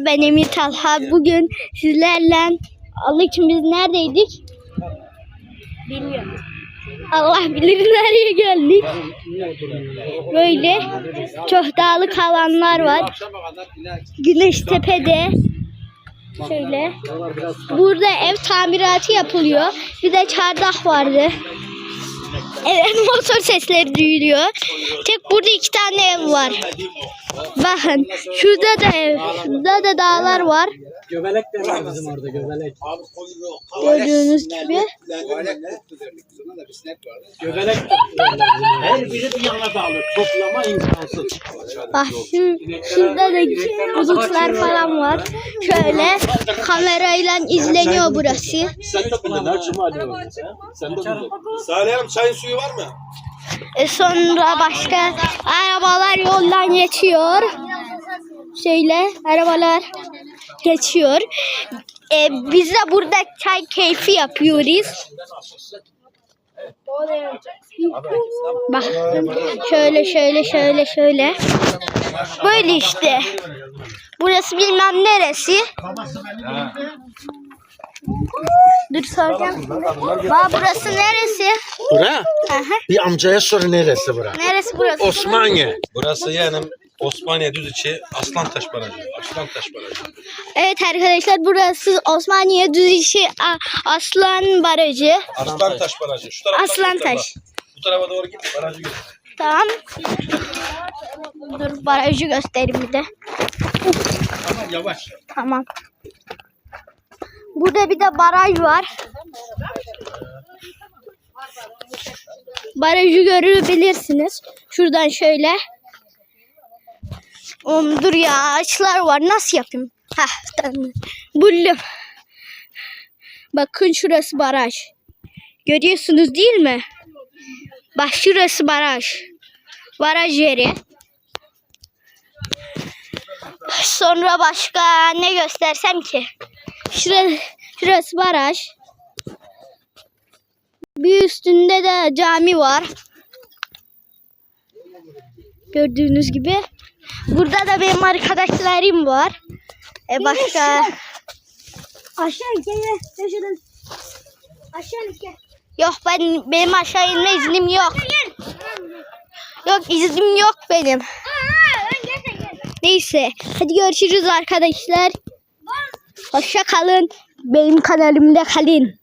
Ben Emir Talha. Bugün sizlerle Allah için biz neredeydik? Bilmiyorum. Allah bilir nereye geldik. Böyle çok dağlık alanlar var. Güneş tepede. Şöyle. Burada ev tamiratı yapılıyor. Bir de çardak vardı. Evet motor sesleri duyuluyor. Tek burada iki tane ev var. Bakın şurada da ev, şurada da dağlar var. Göbelek de var bizim orada göbelek. Gördüğünüz gibi. Göbelek Her biri bir yana bağlı. Toplama imkansız. Bak şu, şurada da bulutlar falan var. Şöyle kamerayla izleniyor burası. Sen de burada ne açımı alıyorsun? Sen de burada. Salih Hanım çayın suyu var mı? E sonra başka arabalar yoldan geçiyor. Şöyle arabalar geçiyor. E, biz de burada çay keyfi yapıyoruz. Bak şöyle şöyle şöyle şöyle. Böyle işte. Burası bilmem neresi. Dur soracağım. Bak burası neresi? Bura? Aha. Bir amcaya sor neresi bura? Neresi burası? Osmaniye. Burası yani Osmaniye Düziçi Aslantaş Barajı. Aslantaş Barajı. Evet arkadaşlar burası Osmaniye Düzişi A- Aslan Barajı. Aslantaş Barajı. Şu tarafa Aslantaş. Bu tarafa doğru git barajı gör. Tamam. Dur barajı göstereyim bir de. Ama yavaş. Tamam. Burada bir de baraj var. Barajı görebilirsiniz. Şuradan şöyle. Oğlum dur ya ağaçlar var. Nasıl yapayım? Heh tamam. Buldum. Bakın şurası baraj. Görüyorsunuz değil mi? Bak şurası baraj. Baraj yeri. Sonra başka ne göstersem ki? Şurası, şurası baraj. Bir üstünde de cami var. Gördüğünüz gibi. Burada da benim arkadaşlarım var. E başka... Aşağı gel yaşadın. Aşağı gel. Yok ben benim aşağı inme iznim yok. Yok iznim yok benim. Neyse hadi görüşürüz arkadaşlar. Hoşça kalın. Benim kanalımda kalın.